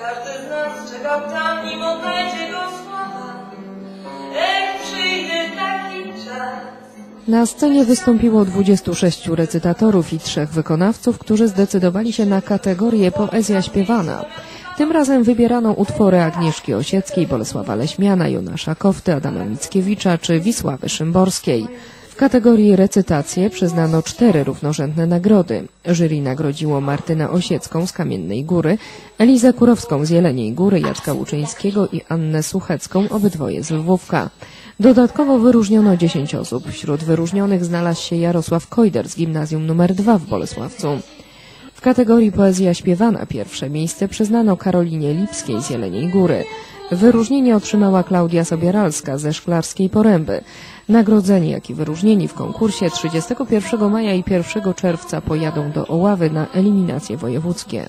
Każdy z nas go. Ech, przyjdzie taki czas. Na scenie wystąpiło 26 recytatorów i trzech wykonawców, którzy zdecydowali się na kategorię poezja śpiewana. Tym razem wybierano utwory Agnieszki Osieckiej, Bolesława Leśmiana, Jonasza Kofty, Adama Mickiewicza czy Wisławy Szymborskiej. Kategorii recytacje przyznano cztery równorzędne nagrody. Jury nagrodziło Martynę Osiecką z Kamiennej Góry, Elizę Kurowską z Jeleniej Góry, Jacka Łuczyńskiego i Annę Suchecką, obydwoje z Lwówka. Dodatkowo wyróżniono 10 osób. Wśród wyróżnionych znalazł się Jarosław Kojder z Gimnazjum nr 2 w Bolesławcu. W kategorii poezja śpiewana pierwsze miejsce przyznano Karolinie Lipskiej z Jeleniej Góry. Wyróżnienie otrzymała Klaudia Sobieralska ze Szklarskiej Poręby. Nagrodzeni, jak i wyróżnieni w konkursie 31 maja i 1 czerwca pojadą do Oławy na eliminacje wojewódzkie.